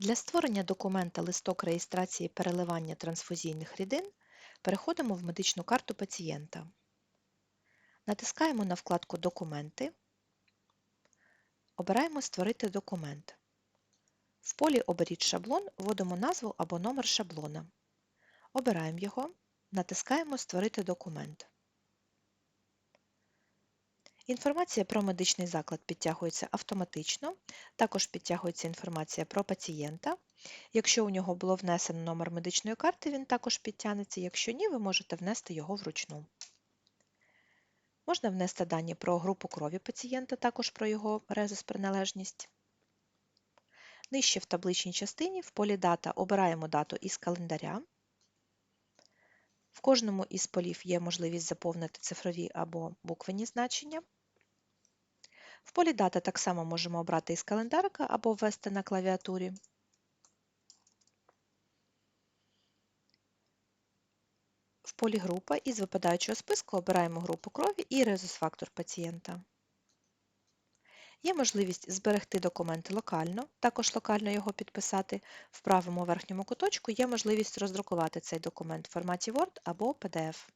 Для створення документа листок реєстрації переливання трансфузійних рідин переходимо в медичну карту пацієнта. Натискаємо на вкладку Документи. Обираємо Створити документ. В полі Оберіть шаблон вводимо назву або номер шаблона. Обираємо його, натискаємо Створити документ. Інформація про медичний заклад підтягується автоматично, також підтягується інформація про пацієнта. Якщо у нього було внесено номер медичної карти, він також підтягнеться, якщо ні, ви можете внести його вручну. Можна внести дані про групу крові пацієнта, також про його резус-приналежність. Нижче в табличній частині в полі Дата обираємо дату із календаря. В кожному із полів є можливість заповнити цифрові або буквені значення. В полі Дата так само можемо обрати із календарика або ввести на клавіатурі. В полі Група із випадаючого списку обираємо групу крові і резус-фактор пацієнта. Є можливість зберегти документ локально, також локально його підписати. В правому верхньому куточку є можливість роздрукувати цей документ в форматі Word або PDF.